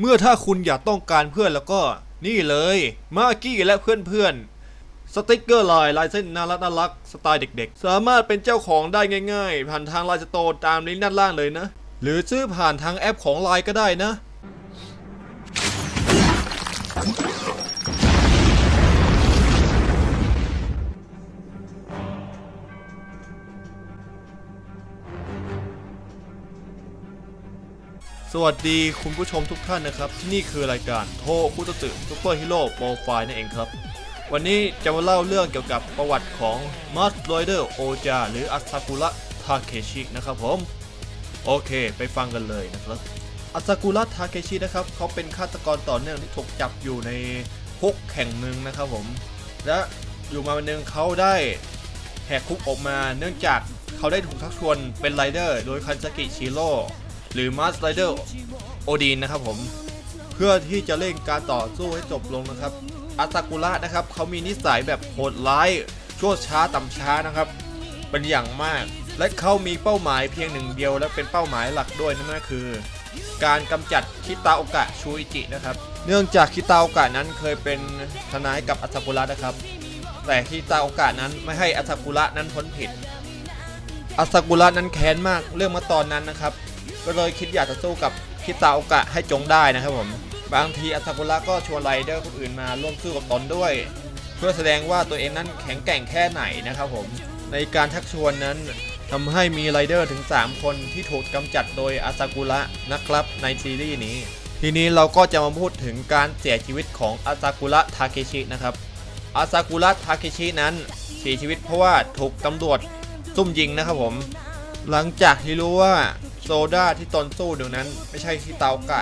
เมื่อถ้าคุณอยากต้องการเพื่อนแล้วก็นี่เลยมากี้และเพื่อนๆ สติกเกอร์ลายลายเส้นน่ารักน่ารักสไตล์เด็กๆ สามารถเป็นเจ้าของได้ง่ายๆ ผ่านทางไลน์สโตร์ตามลิงก์ด้านล่างเลยนะ หรือซื้อผ่านทางแอปของไลน์ก็ได้นะ สวัสดีคุณผู้ชมทุกท่านนะครับ นี่คือรายการโทคุตสึซูเปอร์ฮีโร่โปรไฟล์นั่นเองครับ วันนี้จะมาเล่าเรื่องเกี่ยวกับประวัติของมาสโรเดอร์โอจาหรืออัซากุระทาเคชินะครับผม โอเค ไปฟังกันเลยนะครับอัซากุระทาเคชินะครับ เขาเป็นฆาตกรต่อเนื่องที่ถูกจับอยู่ในคุกแห่งหนึ่งนะครับผม และอยู่มาวันหนึ่งเขาได้แหกคุกออกมาเนื่องจากเขาได้ถูกชักชวนเป็นไรเดอร์ โดยคันซากิชิโร่ หรือมาสไรเดอร์โอดีนนะครับผม เพื่อที่จะเร่งการต่อสู้ให้จบลงนะครับอาซากุระนะครับเขามีนิสัยแบบโหดร้ายชั่วช้าต่ำช้านะครับ เป็นอย่างมาก และเขามีเป้าหมายเพียงหนึ่งเดียว และเป็นเป้าหมายหลักด้วยนั่นก็คือ การกำจัดคิตาโอกะชูอิจินะครับ เนื่องจากคิตาโอกะนั้นเคยเป็นทนายกับอาซากุระนะครับ แต่คิตาโอกะนั้นไม่ให้อาซากุระนั้นพ้นผิดอาซากุระนั้นแค้นมากเรื่องมาตอนนั้นนะครับ ก็เลยคิดอยากจะสู้กับคิตาโอกะให้จงได้นะครับผม บางทีอาซากุระก็ชวนไรเดอร์คนอื่นมาร่วมสู้กับตนด้วย เพื่อแสดงว่าตัวเองนั้นแข็งแกร่งแค่ไหนนะครับผม ในการชักชวนนั้นทำให้มีไรเดอร์ถึง 3 คนที่ถูกกำจัดโดยอาซากุระนะครับในซีรีส์นี้ ทีนี้เราก็จะมาพูดถึงการเสียชีวิตของอาซากุระทาเคชินะครับอาซากุระทาเคชินั้นเสียชีวิตเพราะว่าถูกตำรวจซุ่มยิงนะครับผม หลังจากที่รู้ว่า โซดาที่ตนสู้เดี๋ยวนั้นไม่ใช่คิตาโอกะ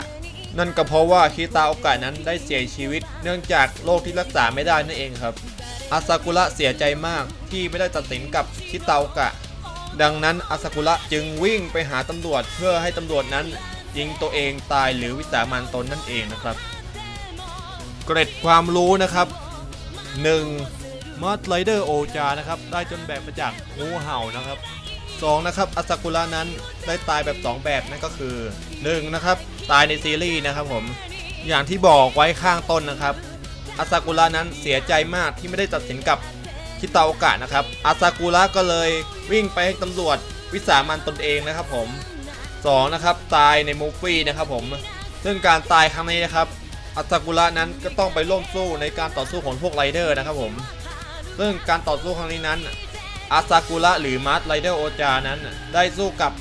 นั่นก็เพราะว่าคิตาโอกะนั้นได้เสียชีวิต เนื่องจากโรคที่รักษาไม่ได้นั่นเองครับ อาซากุระเสียใจมากที่ไม่ได้ตัดสินกับคิตาโอกะ ดังนั้นอาซากุระจึงวิ่งไปหาตำรวจเพื่อให้ตำรวจนั้นยิงตัวเองตายหรือวิสามันตนนั่นเองนะครับ เกร็ดความรู้นะครับ 1. มอสไลเดอร์โอจานะครับ ได้จนแบบมาจากงูเห่านะครับ 2. นะครับอาซากุระนั้นได้ตายแบบ 2 แบบนั่นก็คือ 1. นะครับตายในซีรีส์นะครับผมอย่างที่บอกไว้ข้างต้นนะครับอาซากุระนั้นเสียใจมากที่ไม่ได้ตัดสินกับคิตาโอกะนะครับอาซากุระก็เลยวิ่งไปให้ตำรวจวิสามันตนเองนะครับผม 2. นะครับตายในมูฟฟี่นะครับผมซึ่งการตายครั้งนี้นะครับอาซากุระนั้นก็ต้องไปร่วมสู้ในการต่อสู้ของพวกไรเดอร์นะครับผมซึ่งการต่อสู้ครั้งนี้นั้น อาซากุระหรือมาร์ r ไรเดอร์โอจานั้น ได้สู้กับ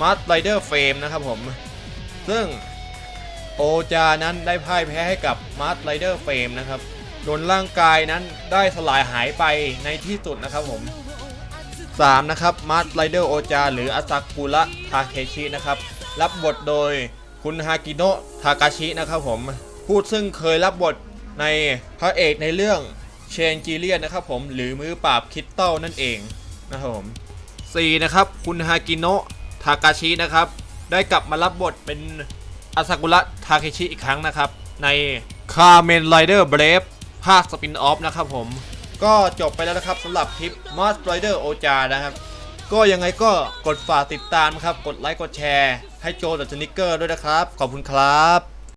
มาร์ r ไรเดอร์เฟมนะครับผม ซึ่งโอจานั้นได้พ่ายแพ้ให้กับมาร์ r ไรเดอร์เฟมนะครับจนร่างกายนั้นได้สลายหายไปในที่สุดนะครับผม 3. นะครับมาร์ r ไรเดอร์โอจาหรืออาซากุระทาเคชินะครับ รับบทโดยคุณฮากิโนะทากาชินะครับผม ผู้ซึ่งเคยรับบทในพระเอกในเรื่อง เชนจีเลียนนะครับผมหรือมือปราบคิตเต้ลนั่นเองนะครับผม 4. นะครับคุณฮากิโนะทากาชินะครับ ได้กลับมารับบทเป็นอาซากุระทาเคชิอีกครั้งนะครับ ในคาเมนไรเดอร์เบรฟภาคสปินออฟนะครับผมก็จบไปแล้วนะครับสำหรับคลิป m a s t Rider o j a นะครับ ก็ยังไงก็กดฝากติดตามครับ กดไลค์กดแชร์ ให้โจดัสนิกเกอร์ด้วยนะครับ ขอบคุณครับ